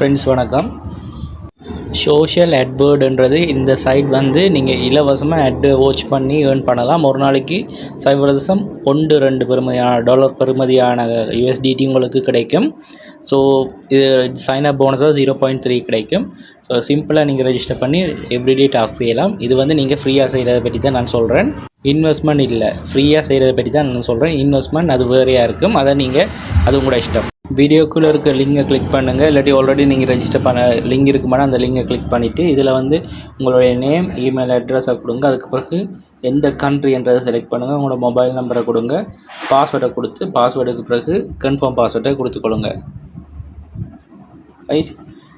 Friends வணக்கம். Social அட்வேர்டுன்றது இந்த side வந்து நீங்கள் இலவசமாக அட் வாட்ச் பண்ணி ஏர்ன் பண்ணலாம். ஒரு நாளைக்கு சைவரசம் ஒன்று ரெண்டு பெருமதியான டாலர் பெருமதியான யூஎஸ்டிடி உங்களுக்கு கிடைக்கும். ஸோ இது சைன் அப் போனஸாக ஜீரோ பாயிண்ட் த்ரீ கிடைக்கும். ஸோ சிம்பிளாக நீங்கள் ரெஜிஸ்டர் பண்ணி எவ்ரிடே டாஸ்க் செய்யலாம். இது வந்து நீங்கள் ஃப்ரீயாக செய்கிறத பற்றி தான் நான் சொல்கிறேன் இன்வெஸ்ட்மெண்ட் இல்லை ஃப்ரீயாக செய்கிறத பற்றி தான் நான் சொல்கிறேன் இன்வெஸ்ட்மெண்ட் அது வேறையாக இருக்கும். அதை நீங்கள் அது உங்களோட இஷ்டம். வீடியோக்குள்ளே இருக்க லிங்கை கிளிக் பண்ணுங்கள் இல்லாட்டி ஆல்ரெடி நீங்கள் ரெஜிஸ்டர் பண்ண லிங்க் இருக்குமானா அந்த லிங்கை கிளிக் பண்ணிவிட்டு இதில் வந்து உங்களுடைய நேம் இமெயில் அட்ரஸை கொடுங்க. அதுக்கு பிறகு எந்த கண்ட்ரின்றதை செலக்ட் பண்ணுங்கள் உங்களோட மொபைல் நம்பரை கொடுங்க. பாஸ்வேர்டை கொடுத்து பாஸ்வேர்டுக்கு பிறகு கன்ஃபார்ம் பாஸ்வேர்டை கொடுத்துக்கொள்ளுங்க. ரைட்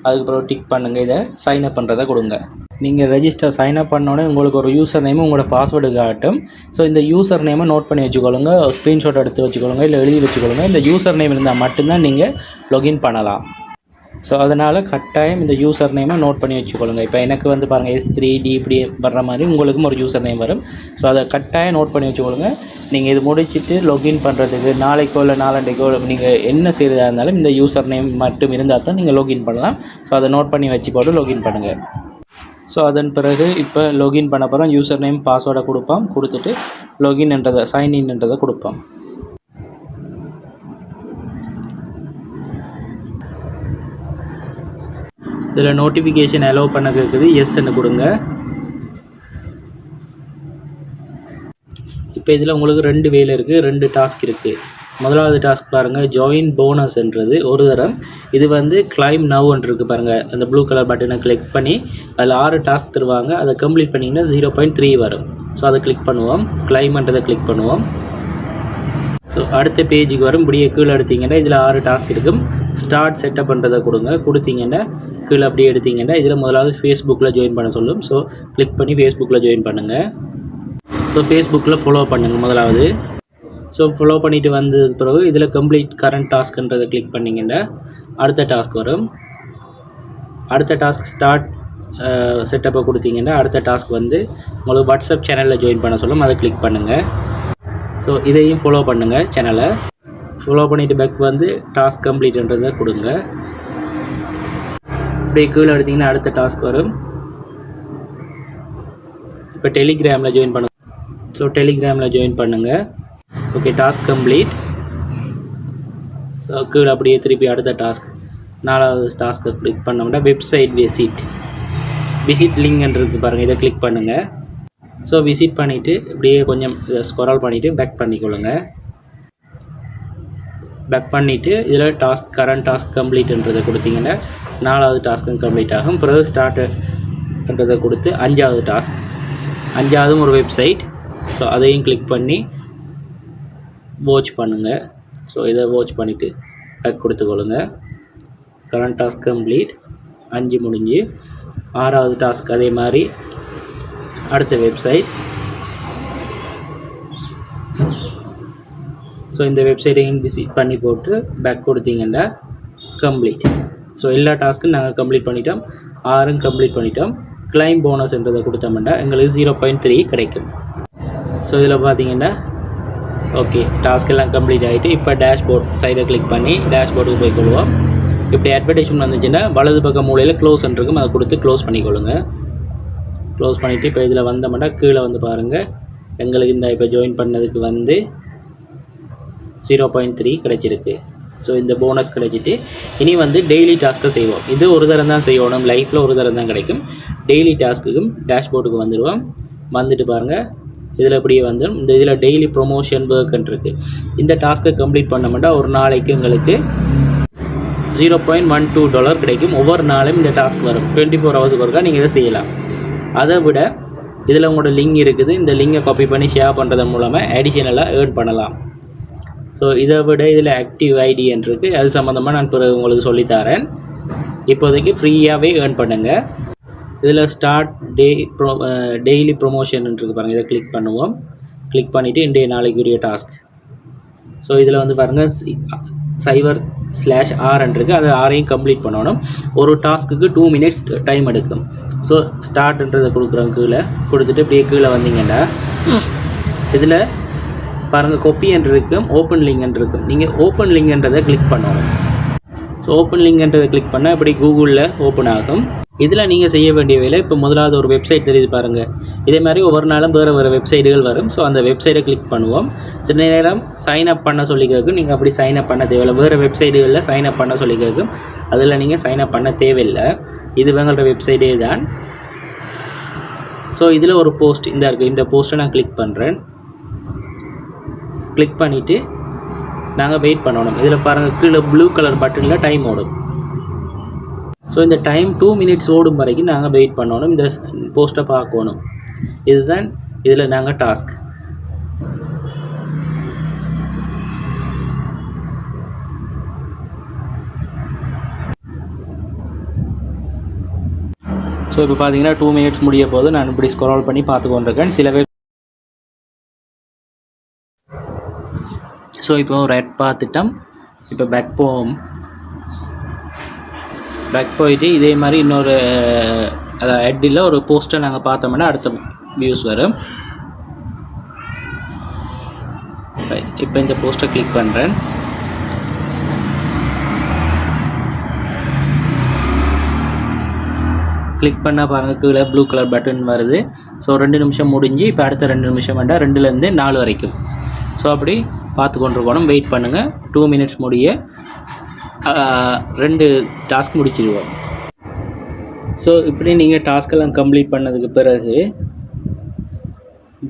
அதுக்கு பிறகு டிக் பண்ணுங்கள் இதை சைன் அப் பண்ணுறதை கொடுங்க. நீங்கள் ரெஜிஸ்டர் சைன் அப் பண்ணோடனே உங்களுக்கு ஒரு யூசர் நேம் உங்களோட பாஸ்வேர்டு காட்டும். ஸோ இந்த யூசர் நேமை நோட் பண்ணி வச்சுக்கொள்ளுங்க. ஸ்க்ரீன்ஷாட் எடுத்து வச்சுக்கொள்ளுங்க. இல்லை எழுதி வச்சுக்கொள்ளுங்க. இந்த யூசர் நேம் இருந்தால் மட்டும்தான் நீங்கள் லொகின் பண்ணலாம். ஸோ அதனால் கட்டாயம் இந்த யூசர் நேமை நோட் பண்ணி வச்சுக்கொள்ளுங்க. இப்போ எனக்கு வந்து பாருங்கள் எஸ் த்ரீ டி இப்படி வர்ற மாதிரி உங்களுக்கும் ஒரு யூசர் நேம் வரும். ஸோ அதை கட்டாயம் நோட் பண்ணி வச்சுக்கொள்ளுங்க. நீங்கள் இது முடிச்சுட்டு லொகின் பண்ணுறதுக்கு நாளைக்கோ இல்லை நாளண்டைக்கோ நீங்கள் என்ன செய்கிறதா இருந்தாலும் இந்த யூசர் நேம் மட்டும் இருந்தால் தான் நீங்கள் லொகின் பண்ணலாம். ஸோ அதை நோட் பண்ணி வச்சு போட்டு லொகின் பண்ணுங்கள் ஸோ அதன் பிறகு இப்போ login பண்ண போகிறோம் யூசர் நேம் பாஸ்வேர்டை கொடுப்போம். கொடுத்துட்டு லொகின் என்றதை சைன் இன்ன்றதை கொடுப்போம். இதில் நோட்டிஃபிகேஷன் அலோவ் பண்ண கேட்குது எஸ்ன்னு கொடுங்க. இப்போ இதில் உங்களுக்கு ரெண்டு வேலை இருக்குது ரெண்டு டாஸ்க் இருக்குது முதலாவது டாஸ்க் பாருங்கள் ஜாயின் போனஸ்ன்றது ஒரு தரம். இது வந்து கிளைம் நவ்ன்னு இருக்குது பாருங்கள் அந்த ப்ளூ கலர் பட்டனை கிளிக் பண்ணி அதில் ஆறு டாஸ்க் தருவாங்க. அதை கம்ப்ளீட் பண்ணிங்கன்னா ஜீரோ பாயிண்ட் த்ரீ வரும். ஸோ அதை கிளிக் பண்ணுவோம். கிளைம்ன்றதை கிளிக் பண்ணுவோம். ஸோ அடுத்த பேஜுக்கு வரும். இப்படியே கீழே எடுத்தீங்கன்னா இதில் ஆறு டாஸ்க் இருக்கும். ஸ்டார்ட் செட்டப் பண்ணுறதை கொடுங்க. கொடுத்தீங்கன்னா கீழே அப்படியே எடுத்தீங்கன்னா இதில் முதலாவது ஃபேஸ்புக்கில் ஜாயின் பண்ண சொல்லும். ஸோ கிளிக் பண்ணி ஃபேஸ்புக்கில் ஜாயின் பண்ணுங்கள் ஸோ ஃபேஸ்புக்கில் ஃபாலோ பண்ணுங்கள் முதலாவது. ஸோ ஃபாலோ பண்ணிவிட்டு வந்ததுக்கு பிறகு இதில் கம்ப்ளீட் கரண்ட் டாஸ்க்ன்றதை கிளிக் பண்ணிங்கன்னா அடுத்த டாஸ்க் வரும். அடுத்த டாஸ்க் ஸ்டார்ட் செட்டப்பை கொடுத்தீங்கன்னா அடுத்த டாஸ்க் வந்து உங்களுக்கு வாட்ஸ்அப் சேனலில் ஜாயின் பண்ண சொல்லும். அதை கிளிக் பண்ணுங்கள் ஸோ இதையும் ஃபாலோ பண்ணுங்கள் சேனலை ஃபாலோ பண்ணிவிட்டு பேக் வந்து டாஸ்க் கம்ப்ளீட்ன்றதை கொடுங்க. இப்படி கீழே எடுத்தீங்கன்னா அடுத்த டாஸ்க் வரும். இப்போ டெலிகிராமில் ஜாயின் பண்ண ஸோ டெலிகிராமில் ஜாயின் பண்ணுங்கள் ஓகே டாஸ்க் கம்ப்ளீட் கீழே அப்படியே திருப்பி அடுத்த டாஸ்க் நாலாவது டாஸ்க்கை கிளிக் பண்ணோம்னா வெப்சைட் விசிட் விசிட் லிங்க் இருக்குது பாருங்கள் இதை கிளிக் பண்ணுங்கள் ஸோ விசிட் பண்ணிவிட்டு இப்படியே கொஞ்சம் இதை ஸ்கொரால் பண்ணிவிட்டு பேக் பண்ணிக்கொள்ளுங்க. பேக் பண்ணிவிட்டு இதில் டாஸ்க் கரண்ட் டாஸ்க் கம்ப்ளீட்ன்றதை கொடுத்தீங்கன்னா நாலாவது டாஸ்க்கும் கம்ப்ளீட் ஆகும். பிறகு ஸ்டார்ட்ன்றதை கொடுத்து அஞ்சாவது டாஸ்க் அஞ்சாவதும் ஒரு வெப்சைட் ஸோ அதையும் கிளிக் பண்ணி வாட்ச் பண்ணுங்கள் ஸோ இதை வாட்ச் பண்ணிவிட்டு பேக் கொடுத்துக்கொள்ளுங்க கரண்ட் டாஸ்க் கம்ப்ளீட் அஞ்சு முடிஞ்சு. ஆறாவது டாஸ்க் அதே மாதிரி. அடுத்த வெப்சைட் ஸோ இந்த வெப்சைட்டையும் விசிட் பண்ணி போட்டு பேக் கொடுத்தீங்கன்னா கம்ப்ளீட் ஸோ எல்லா டாஸ்க்கும் நாங்கள் கம்ப்ளீட் பண்ணிட்டோம். ஆறும் கம்ப்ளீட் பண்ணிட்டோம். கிளைம் போனஸ்ன்றதை கொடுத்தோம்னா எங்களுக்கு ஜீரோ பாயிண்ட் த்ரீ கிடைக்கும். ஸோ இதில் பார்த்தீங்கன்னா ஓகே டாஸ்க் எல்லாம் கம்ப்ளீட் ஆகிட்டு இப்போ டேஷ்போர்ட் சைடை கிளிக் பண்ணி டேஷ்போர்டுக்கு போய் கொள்வோம். இப்படி அட்வர்டைஸ்மெண்ட் வந்துச்சுன்னா வலது பக்கம் மூலையில் க்ளோஸ் இருக்கும். அதை கொடுத்து க்ளோஸ் பண்ணிக்கொள்ளுங்க. க்ளோஸ் பண்ணிவிட்டு இப்போ இதில் வந்தோம்னா கீழே வந்து பாருங்கள் எங்களுக்கு இந்த இப்போ ஜாயின் பண்ணதுக்கு வந்து ஜீரோ பாயிண்ட் த்ரீ கிடச்சிருக்கு. ஸோ இந்த போனஸ் கிடைச்சிட்டு இனி வந்து டெய்லி டாஸ்க்கை செய்வோம். இது ஒரு தரம் தான் செய்யணும். லைஃப்பில் ஒரு தரம் தான் கிடைக்கும். டெய்லி டாஸ்க்குக்கும் டேஷ்போர்டுக்கு வந்துடுவோம். வந்துட்டு பாருங்கள் இதில் இப்படியே வந்துடும் இந்த இதில் டெய்லி ப்ரொமோஷன் ஒர்க்குன்னு இருக்குது இந்த டாஸ்க்கை கம்ப்ளீட் பண்ணோம்னா ஒரு நாளைக்கு உங்களுக்கு zero point one two dollar கிடைக்கும். ஒவ்வொரு நாளும் இந்த டாஸ்க் வரும். டுவெண்ட்டி ஃபோர் ஹவர்ஸுக்கு ஒருக்கா நீங்கள் இதை செய்யலாம். அதை விட இதில் உங்களோட லிங்க் இருக்குது. இந்த லிங்கை காப்பி பண்ணி ஷேர் பண்ணுறது மூலமாக அடிஷனலாக ஏர்ன் பண்ணலாம். ஸோ இதை விட இதில் ஆக்டிவ் ஐடி இருக்குது அது சம்மந்தமாக நான் பிறகு உங்களுக்கு சொல்லித்தரேன் இப்போதைக்கு ஃப்ரீயாகவே ஏர்ன் பண்ணுங்கள் இதில் start day pro daily promotion இருக்குது பாருங்கள் இதை கிளிக் பண்ணுவோம். கிளிக் பண்ணிவிட்டு இன்றைய நாளைக்குரிய டாஸ்க் ஸோ இதில் வந்து பாருங்கள் சைபர் ஸ்லாஷ் ஆர்ன்னு இருக்குது அது ஆரையும் கம்ப்ளீட் பண்ணணும். ஒரு டாஸ்க்குக்கு டூ மினிட்ஸ் டைம் எடுக்கும். ஸோ ஸ்டார்ட்ன்றதை கொடுக்குறோம் கீழே. கொடுத்துட்டு இப்படியே கீழே வந்தீங்கன்னா இதில் பாருங்கள் கொப்பி இருக்கும் ஓப்பன் லிங்க் இருக்கும் நீங்கள் ஓப்பன் லிங்க்ன்றதை கிளிக் பண்ணணும். ஸோ ஓப்பன் லிங்க்ன்றதை கிளிக் பண்ணால் இப்படி கூகுளில் ஓப்பன் ஆகும். இதில் நீங்கள் செய்ய வேண்டிய வேலை இப்போ முதலாவது ஒரு வெப்சைட் தெரியுது பாருங்கள் இதே மாதிரி ஒவ்வொரு நாளும் வேறு வேறு வெப்சைட்டுகள் வரும். ஸோ அந்த வெப்சைட்டை கிளிக் பண்ணுவோம். சில நேரம் சைன் அப் பண்ண சொல்லி கேட்கும். நீங்கள் அப்படி சைன் அப் பண்ண தேவையில்லை. வேறு வெப்சைட்டுகளில் சைன் அப் பண்ண சொல்லி கேட்கும். அதில் நீங்கள் சைன் அப் பண்ண தேவையில்லை. இது எங்களோட வெப்சைட்டே தான். ஸோ இதில் ஒரு போஸ்ட் இந்த இருக்குது இந்த போஸ்ட்டை நான் கிளிக் பண்ணுறேன் கிளிக் பண்ணிவிட்டு நாங்கள் வெயிட் பண்ணணும். இதில் பாருங்கள் கீழே ப்ளூ கலர் பட்டனில் டைம் ஓடும். ஸோ இந்த டைம் டூ மினிட்ஸ் ஓடும் வரைக்கும் நாங்கள் வெயிட் பண்ணணும். இந்த போஸ்ட்டை பார்க்கணும். இதுதான் இதில் நாங்கள் டாஸ்க் ஸோ இப்போ பார்த்தீங்கன்னா டூ மினிட்ஸ் முடிய போது நான் இப்படி ஸ்க்ரால் பண்ணி பார்த்து கொண்டிருக்கேன் சில பேர் ஸோ இப்போ ரெட் பார்த்துட்டோம். இப்போ பேக் போவோம். பேக் போயிட்டு இதே மாதிரி இன்னொரு அதாவது ஹெட்டில் ஒரு போஸ்ட்டை நாங்கள் பார்த்தோம்னா அடுத்த வியூஸ் வரும். இப்போ இந்த போஸ்ட்டை கிளிக் பண்ணுறேன் கிளிக் பண்ணால் பாருங்கள் கீழே ப்ளூ கலர் பட்டன் வருது. ஸோ ரெண்டு நிமிஷம் முடிஞ்சு இப்போ அடுத்த ரெண்டு நிமிஷம் வேண்டாம் ரெண்டுலேருந்து நாலு வரைக்கும். ஸோ அப்படி பார்த்து கொண்டிருக்கணும். வெயிட் பண்ணுங்கள் டூ மினிட்ஸ் முடிய. ரெண்டு டாஸ்க் முடிச்சிடுவோம் ஸோ இப்படி நீங்கள் டாஸ்க்கெல்லாம் கம்ப்ளீட் பண்ணதுக்கு பிறகு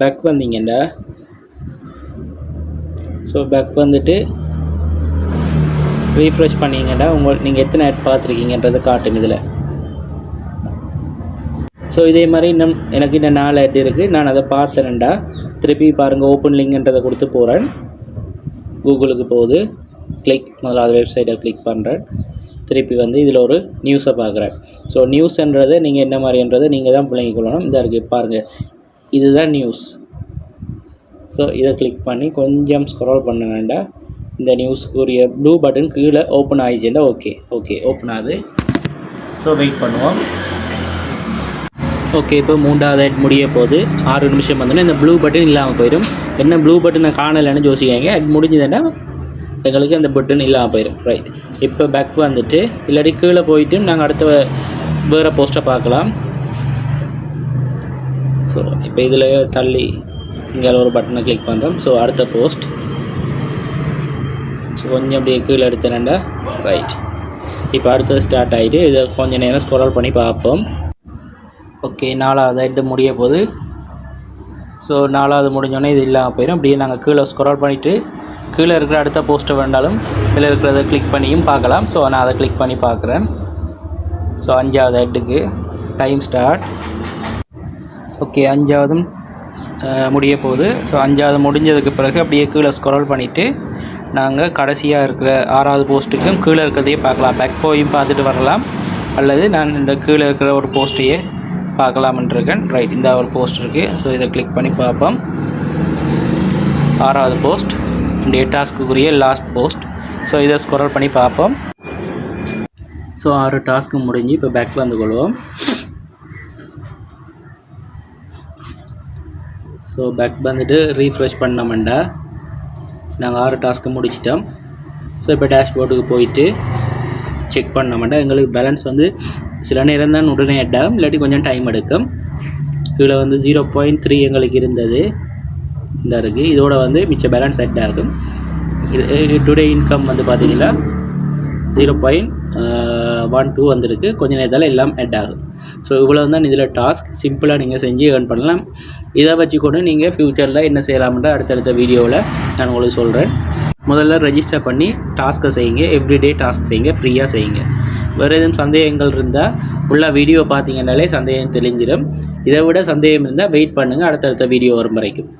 பேக் வந்தீங்கண்டா? ஸோ பேக் வந்துட்டு ரீஃப்ரெஷ் பண்ணீங்கடா உங்கள் நீங்கள் எத்தனை ஆட் பார்த்துருக்கீங்கன்றதை காட்டும் இதில். ஸோ இதே மாதிரி இன்னும் எனக்கு இன்னும் நாலு ஆட் இருக்குது நான் அதை பார்த்தேன்டா. திருப்பி பாருங்கள் ஓப்பன் லிங்க்ன்றதை கொடுத்து போகிறேன் கூகுளுக்கு போகுது. கிளிக் முதலாவது வெப்சைட்டை கிளிக் பண்ணுறேன் திருப்பி வந்து இதில் ஒரு நியூஸை பார்க்குறேன். ஸோ நியூஸ்ன்றது நீங்கள் என்ன மாதிரின்றதை நீங்கள் தான் பிள்ளைங்க கொள்ளணும். இந்த இருக்குது பாருங்கள் இதுதான் நியூஸ் ஸோ இதை கிளிக் பண்ணி கொஞ்சம் ஸ்க்ரோல் பண்ண வேண்டாம். இந்த நியூஸ்க்குரிய ப்ளூ பட்டன் கீழே ஓப்பன் ஆயிடுச்சுன்னா ஓகே ஓகே ஓப்பன் ஆகுது. ஸோ வெயிட் பண்ணுவோம். ஓகே இப்போ மூன்றாவது ஆட் முடிய போகுது. ஆறு நிமிஷம் வந்தோன்னே இந்த ப்ளூ பட்டன் இல்லாமல் போயிடும். என்ன ப்ளூ பட்டனை காணலைன்னு யோசிக்காங்க அது முடிஞ்சதுன்னா எங்களுக்கு அந்த பட்டன் இல்லாமல் போயிடும் ரைட் இப்போ பேக் வந்துட்டு இல்லாட்டி கீழே போயிட்டு நாங்கள் அடுத்த வேறு போஸ்ட்டை பார்க்கலாம். ஸோ இப்போ இதில் தள்ளி இங்கே ஒரு பட்டனை கிளிக் பண்ணுறோம் ஸோ அடுத்த போஸ்ட் ஸோ கொஞ்சம் அப்படியே கீழே எடுத்தேன்டா ரைட் இப்போ அடுத்தது ஸ்டார்ட் ஆகிட்டு இதை கொஞ்சம் நேரம் ஸ்க்ரோல் பண்ணி பார்ப்போம். ஓகே நாலாவது ஹெட்டு முடிய போது ஸோ நாலாவது முடிஞ்சோடனே இது இல்லாமல் போயிடும் அப்படியே நாங்கள் கீழே ஸ்க்ரால் பண்ணிவிட்டு கீழே இருக்கிற அடுத்த போஸ்ட்டை வேண்டாலும் இதில் இருக்கிறத கிளிக் பண்ணியும் பார்க்கலாம். ஸோ நான் அதை கிளிக் பண்ணி பார்க்குறேன். ஸோ அஞ்சாவது ஹெட்டுக்கு டைம் ஸ்டார்ட் ஓகே அஞ்சாவதும் முடிய போகுது. ஸோ அஞ்சாவது முடிஞ்சதுக்கு பிறகு அப்படியே கீழே ஸ்க்ரோல் பண்ணிவிட்டு நாங்கள் கடைசியாக இருக்கிற ஆறாவது போஸ்ட்டுக்கும் கீழே இருக்கிறதையே பார்க்கலாம். பேக் போயும் பார்த்துட்டு வரலாம். அல்லது நான் இந்த கீழே இருக்கிற ஒரு போஸ்ட்டையே பார்க்கலாம்ன்றிருக்கேன். ரைட் இந்த ஒரு போஸ்ட் இருக்குது ஸோ இதை கிளிக் பண்ணி பார்ப்போம். ஆறாவது போஸ்ட் டேட்டாஸ்க்குரிய டாஸ்க்குரிய லாஸ்ட் போஸ்ட் ஸோ இதை ஸ்கொரல் பண்ணி பார்ப்போம். ஸோ ஆறு டாஸ்க்கு முடிஞ்சு இப்போ பேக் வந்து கொள்வோம். ஸோ பேக் வந்துட்டு ரீஃப்ரெஷ் பண்ணமெண்டா நாங்கள் ஆறு டாஸ்க்கு முடிச்சிட்டோம். ஸோ இப்போ டேஷ்போர்டுக்கு போயிட்டு செக் பண்ணமெண்டா எங்களுக்கு பேலன்ஸ் வந்து சில நேரம் தான் உடனே ஹெட் இல்லாட்டி கொஞ்சம் டைம் எடுக்கும். கீழே வந்து ஜீரோ பாயிண்ட் த்ரீ எங்களுக்கு இருந்தது. இந்த இருக்குது இதோட வந்து மிச்ச பேலன்ஸ் ஹெட் ஆகும் இது டுடே இன்கம் வந்து பார்த்தீங்கன்னா ஜீரோ பாயிண்ட் ஒன் டூ வந்திருக்கு. கொஞ்சம் நேரத்தில் எல்லாம் ஆட் ஆகும் ஸோ இவ்வளோ தான் இதில் டாஸ்க் சிம்பிளாக நீங்கள் செஞ்சு ஏர்ன் பண்ணலாம். இதை வச்சு கூட நீங்கள் ஃப்யூச்சரில் என்ன செய்யலாம்ன்ற அடுத்தடுத்த வீடியோவில் நான் உங்களுக்கு சொல்கிறேன் முதல்ல ரெஜிஸ்டர் பண்ணி டாஸ்க்கை செய்யுங்க. எவ்ரிடே டாஸ்க் செய்யுங்க. ஃப்ரீயாக செய்யுங்க. வேறு எதுவும் சந்தேகங்கள் இருந்தால் ஃபுல்லாக வீடியோ பார்த்தீங்கன்னாலே சந்தேகம் தெளிஞ்சிடும் இதை விட சந்தேகம் இருந்தால் வெயிட் பண்ணுங்கள் அடுத்தடுத்த வீடியோ வரும் வரைக்கும்.